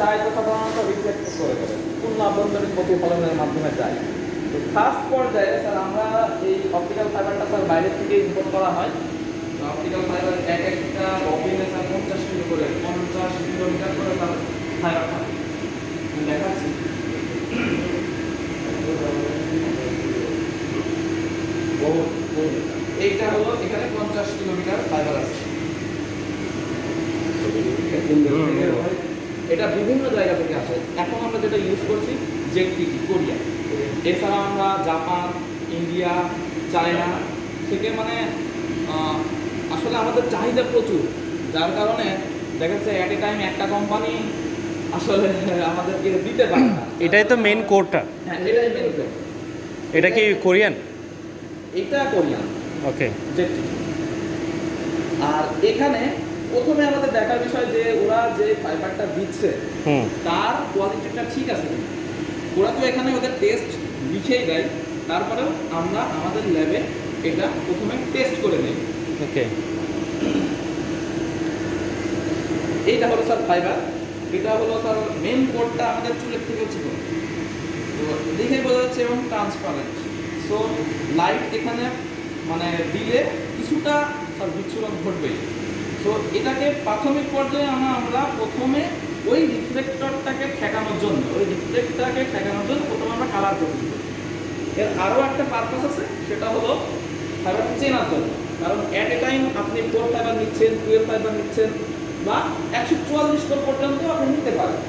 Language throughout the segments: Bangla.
যায় তো সাধারণত রিফ্লেক্ট করে পূর্ণ আভ্যন্তরীণ প্রতিফলনের মাধ্যমে যায়। তো ফার্স্ট পর্যায়ে স্যার আমরা এই অপটিক্যাল ফাইবারটা স্যার বাইরে থেকে ইম্পোর্ট করা হয়। অপটিক্যাল ফাইবার এক একটা ববিনে স্যার পঞ্চাশ কিলো করে, পঞ্চাশ কিলোমিটার করে স্যার ফাইবার থাকে দেখাচ্ছি। এইটা হলো এখানে পঞ্চাশ কিলোমিটার ফাইবার আছে। এটা বিভিন্ন জায়গা থেকে আসে এখন আমরা যেটা ইউজ করছি জেটটিটি কোরিয়া। এছাড়া আমরা জাপান ইন্ডিয়া চায়না থেকে মানে আসলে আমাদের চাহিদা প্রচুর। যার কারণে দেখা যাচ্ছে অ্যাট এ টাইম একটা কোম্পানি আসলে আমাদেরকে দিতে পারে না। এটাই তো মেন কোডটা হ্যাঁ এটাই মেন কথা। এটা কি কোরিয়ান? এটা কোরিয়ান। ওকে জেটটি আর এখানে প্রথমে আমাদের দেখার বিষয় যে ওরা যে ফাইবারটা দিচ্ছে তার কোয়ালিটিটা ঠিক আছে ওরা তো এখানে ওদের টেস্ট লিখেই দেয় তারপরেও আমরা আমাদের ল্যাবে এটা প্রথমে টেস্ট করে নিই। ওকে এইটা হলো স্যার ফাইবার এটা হলো স্যার মেন কোডটা আমাদের চুলের থেকে ছিল। তো দেখে বোঝা যাচ্ছে এবং ট্রান্সপারেন্ট সো লাইট এখানে মানে দিলে কিছুটা স্যার বিচ্ছুরণ ঘটবেই। তো এটাকে প্রাথমিক পর্যায়ে আমরা আমরা প্রথমে ওই রিফ্লেক্টরটাকে ঠেকানোর জন্য, ওই রিফ্লেক্টরটাকে ঠেকানোর জন্য প্রথমে আমরা কালার করি এর আরও একটা পারপাস আছে, সেটা হলো ফাইবার চেনার জন্য। কারণ অ্যাট এ টাইম আপনি ফোর ফাইবার নিচ্ছেন টুয়েলভ ফাইবার নিচ্ছেন, বা একশো চুয়াল্লিশ পর্যন্ত আপনি নিতে পারেন।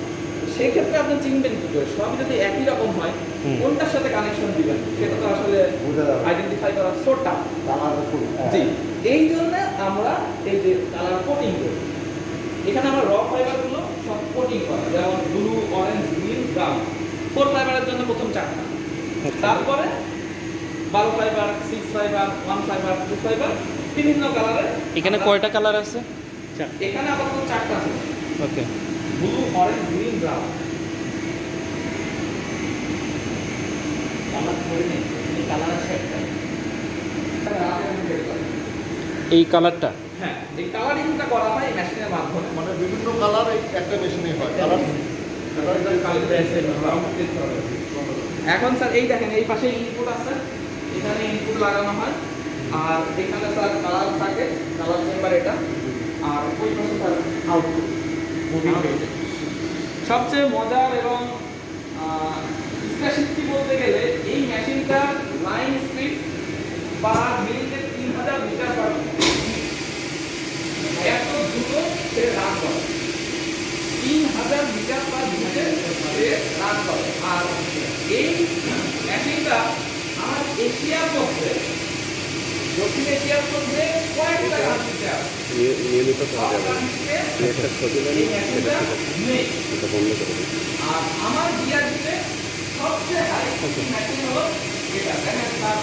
সেই ক্ষেত্রে আপনি চিনবেন কি করে? সবই যদি একই রকম হয় কোনটার সাথে কানেকশন দিবেন? সেটা তো আসলে। আইডেন্টিফাই করা ছোটটা। কালার জি। এই জন্য আমরা এই যে কালার কোটিং করি। এখানে আমরা র ফাইবারগুলো সব কোটিং করা। যেমন blue orange green brown four ফাইবারের জন্য প্রথম চারটা। তারপরে বারো fibre six fibre one fibre two fibre বিভিন্ন কালারে এখানে কয়টা কালার আছে? এখানে আপাতত চারটা আছে। Okay blue orange green brown এই কালারটা হ্যাঁ এই কালারিংটা করা হয় মেশিনের মাধ্যমে। মানে বিভিন্ন কালার একটা মেশিনে হয়। কালার এখন স্যার এই দেখেন এই পাশে ইনপুট আছে। এখানে ইনপুট লাগানো হয়। আর এখানে স্যার কালার থাকে কালার চেম্বার এটা। আর ওই পাশে স্যার আউটপুট সবচেয়ে মজার এবং স্পেশালিটি বলতে গেলে এই মেশিনটার লাইন স্পিড বা মিনিটে তিন হাজার মিটার পার এত দ্রুত সে রান করে। তিন হাজার মিটার পার মিনিটে সে রান করে। আর এই মেশিনটা আমার এশিয়ার মধ্যে দক্ষিণ এশিয়ার মধ্যে কয়েকটা কান্ট্রিতে আছে। নিয়মিত পাওয়া যাবে একটা ছবি এই মেশিনটা নেই। বন্ধ করে দিন আর আমার বিআরটিতে সবচেয়ে হাই ম্যাচিং হলো এটা। দেখেন তার